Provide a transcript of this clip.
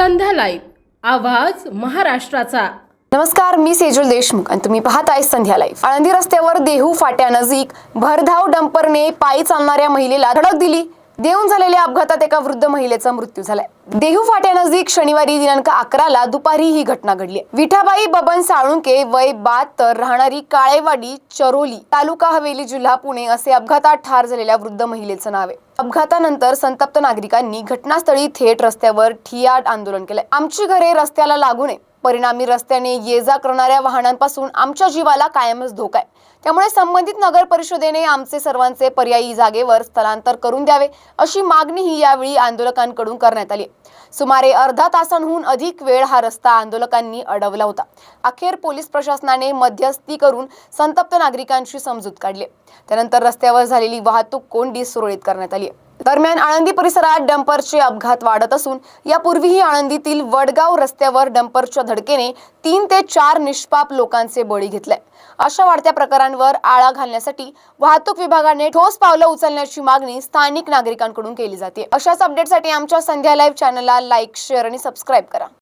Live. आवाज महाराष्ट्राचा. नमस्कार मी सेजल देशमुख आणि तुम्ही पाहताय संध्या लाईव्ह. आळंदी रस्त्यावर देहू फाट्यानजीक भरधाव डंपरने पायी चालणाऱ्या महिलेला धडक दिली. देऊन झालेल्या अपघातात एका वृद्ध महिलेचा मृत्यू झालाय. देहू फाट्यानजीक शनिवारी दिनांक अकराला दुपारी ही घटना घडली विठाबाई बबन साळुंके वय बहात्तर राहणारी काळेवाडी चरोली तालुका हवेली जिल्हा पुणे असे अपघातात ठार झालेल्या वृद्ध महिलेचं नाव आहे. अपघातानंतर संतप्त नागरिकांनी घटनास्थळी थेट रस्त्यावर ठियाट आंदोलन केलंय. आमची घरे रस्त्याला लागू नये. परिणामी रस्त्याने ये जा करणाऱ्या वाहनांपासून आमच्या जीवाला कायमच धोका आहे. त्यामुळे संबंधित नगर परिषदेने आमचे सर्वांचे पर्यायी जागेवर स्थलांतर करून द्यावे अशी मागणीही यावेळी आंदोलकांकडून करण्यात आली सुमारे अर्धा तासांहून अधिक वेळ हा रस्ता आंदोलकांनी अडवला होता. अखेर पोलीस प्रशासनाने मध्यस्थी करून संतप्त नागरिकांशी समजूत काढली. त्यानंतर रस्त्यावर झालेली वाहतूक कोंडी सुरळीत करण्यात आली दरम्यान आळंदी परिसरात डंपरचे अपघात वाढत असून यापूर्वीही आळंदीतील वडगाव रस्त्यावर डंपरच्या धडकेने तीन ते चार निष्पाप लोकांचे बळी घेतले. अशा वाढत्या प्रकारांवर आळा घालण्यासाठी वाहतूक विभागाने ठोस पावलं उचलण्याची मागणी स्थानिक नागरिकांकडून केली जाते. अशाच अपडेटसाठी आमच्या संध्या लाईव्ह चॅनलला लाईक शेअर आणि सबस्क्राईब करा.